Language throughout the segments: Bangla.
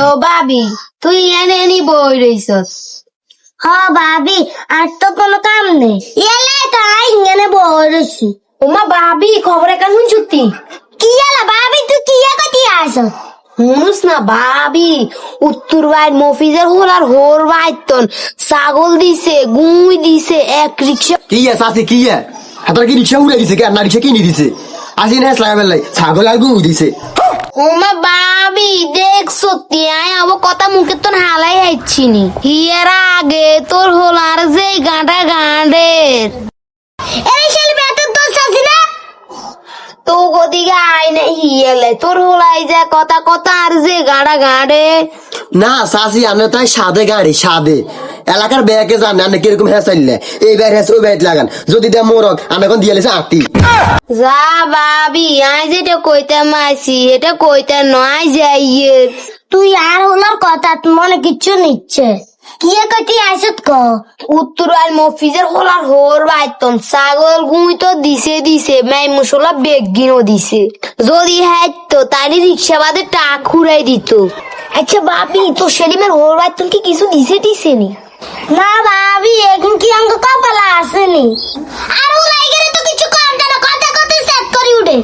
ও ভাবি তুই এনে বই রইছস। হ ভাবি আর তো কোনো কাম নেই। এলে বই রইছি। ওমা ভাবি কি এলা ভাবি তুই কি আস না ভাবি উত্তর ভাই মফিজের হোল আর হোর বাইতন ছাগল দিছে গুঁই দিছে এক রিক্সা কি ইয়ে আছে আছে কি ইয়ে? হাতর কি রিক্সা দিছে কে? না রিক্সা দিছে। আসি না ছাগল আর গুই দিছে। ওমা ভাবি, দেখ সত্যি, আয় কথা মুখে তোর হালাই হাইছিনি হিয়ার আগে তোর হোলার যে গাঁটা গাঁডের তো ওদিকে আয় না হিয়ালে, তোর হোলাই যা কথা কথা আর যে গাঁডা গাঁডে না সাসি আমি তাই সাদে গাড়ি, সাদে। এলাকার ব্যাগে জানে আনে কীরকম হ্যাঁ চাইলে। এই ব্যাগ হ্যাঁ ওই ব্যাগ লাগান। যদি দেয় মোরক আনে এখন দিয়ে লেছে আটি। যা বাবি আই যেটা কইতে মাইছি এটা কইতে নয় যাইয়ে তুই আর হলার কথা মনে কিচ্ছু নিচ্ছে। কি কতি আসত ক? উত্তর আর মফিজের হোলার হোর বাইতন। ছাগল গুই তো দিছে দিছে মাই মশলা বেগিনও দিছে। যদি হ্যাঁ তো তারই রিক্সা বাদে টাক দিত। আচ্ছা ভাবি তো সেলিমের হোর বাইতন কি কিছু দিছে দিছে নি? না ভাবি এখন কি অঙ্ক কপালা আসেনি? আর উলাই গেলে তো কিছু কর না কথা কথা সেট করি উঠে।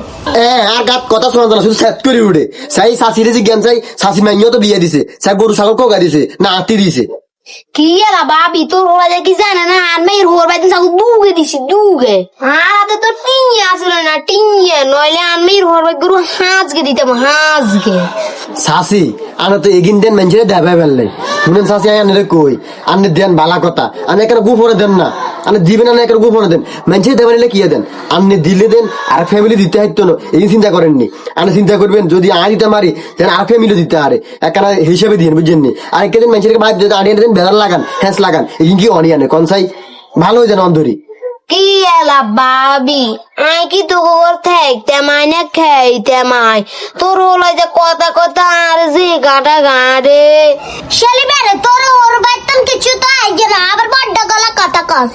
এ আর গাত কথা শোনা যায় না শুধু সেট করি উঠে। সাই শাশিরে যে জ্ঞান চাই শাশি মাইয়া তো বিয়ে দিছে। সাই গরু ছাগল কোকা দিছে না আতি দিছে। কি এলা ভাবি তোর ওরা যে কি জানে না আর মেয়ের হোর বাইতন ছাগল দুগে দিছি দুগে। আর তো টিঙে আসলে না টিঙে নইলে আর মেয়ের হোর বাই দিতাম শাশি আনে তো এগিন দেন দেবে শুনেন রে কই? আনে দেন কথা। আনে গুফরে দেন না। আনে দিবেন গুফরে দেন। দেবেন নিলে দেন? আনে দিলে দেন, আর ফ্যামিলি দিতে হাইতো না। এই চিন্তা করেননি। আনে চিন্তা করবেন, যদি আয় দিতে মারি দেন আর ফ্যামিলি দিতে আরে। একানা হিসেবে দিন বুঝছেন নি? আর আনিয়ে দেন বেড়ার লাগান হ্যাঁ লাগান। এই কি অনিয়ানে? কনসাই? ভালো হয়ে যান অন্ধরি এলা ভাবি আই কি তো গোর থাকতে মাই না খাইতে মাই তোর হলো যে কথা কথা আর যে গাটা গাড়ে শালি বেরে তোর ওর বাইতন কিছু তো আইগে না আবার বড্ড গলা কথা কস